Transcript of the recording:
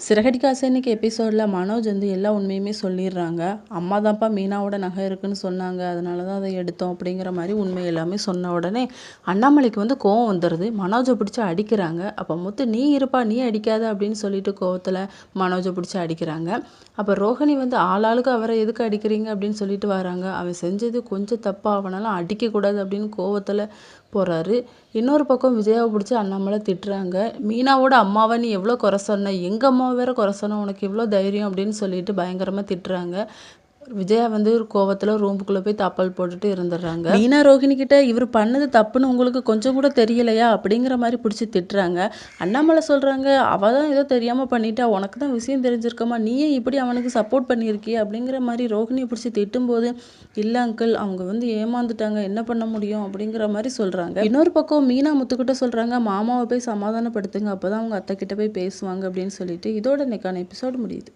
சிறகடிக்க இன்னைக்கு எபிசோடில் மனோஜ் வந்து எல்லா உண்மையுமே சொல்லிடுறாங்க. அம்மா தான்ப்பா மீனாவோட நகை இருக்குன்னு சொன்னாங்க. அதனால தான் அதை எடுத்தோம் அப்படிங்கிற மாதிரி உண்மை எல்லாமே சொன்ன உடனே அண்ணாமலைக்கு வந்து கோவம் வந்துடுது. மனோஜை பிடிச்சி அடிக்கிறாங்க. அப்போ முத்து நீ இருப்பா நீ அடிக்காத அப்படின்னு சொல்லிட்டு கோவத்தில் மனோஜை பிடிச்சி அடிக்கிறாங்க. அப்போ ரோஹிணி வந்து ஆளாளுக்கு அவரை எதுக்கு அடிக்கிறீங்க? அப்படின்னு சொல்லிட்டு வராங்க. அவன் செஞ்சது கொஞ்சம் தப்பாக அவனெல்லாம் அடிக்கக்கூடாது அப்படின்னு கோவத்தில் போகிறாரு இன்னொரு பக்கம் விஜயாவை பிடிச்சி அண்ணாமலை திட்டுறாங்க. மீனாவோட அம்மாவை நீ எவ்வளோ குறை சொன்ன? எங்கள் அம்மாவை வேற குறை சொன்ன உனக்கு இவ்வளோ தைரியம் அப்படின்னு சொல்லிட்டு பயங்கரமாக திட்டுறாங்க. விஜயா வந்து ஒரு கோவத்தில் ரூமுக்குள்ளே போய் தப்பல் போட்டுட்டு இருந்துடுறாங்க. மீனா ரோஹிணி கிட்ட இவர் பண்ணது தப்புன்னு உங்களுக்கு கொஞ்சம் கூட தெரியலையா? அப்படிங்கிற மாதிரி பிடிச்சி திட்டுறாங்க. அண்ணாமலை சொல்கிறாங்க அவள் தான் ஏதோ தெரியாமல் பண்ணிட்டா உனக்கு தான் விஷயம் தெரிஞ்சிருக்கமா? நீயே இப்படி அவனுக்கு சப்போர்ட் பண்ணியிருக்கிய? அப்படிங்கிற மாதிரி ரோஹிணியை பிடிச்சி திட்டும்போது இல்லை அங்கிள் அவங்க வந்து ஏமாந்துட்டாங்க என்ன பண்ண முடியும்? அப்படிங்கிற மாதிரி சொல்கிறாங்க இன்னொரு பக்கம் மீனா முத்துக்கிட்ட சொல்கிறாங்க மாமாவை போய் சமாதானப்படுத்துங்க அப்போ தான் அவங்க அத்தை கிட்ட போய் பேசுவாங்க அப்படின்னு சொல்லிட்டு. இதோட இன்னைக்கான எபிசோடு முடியுது.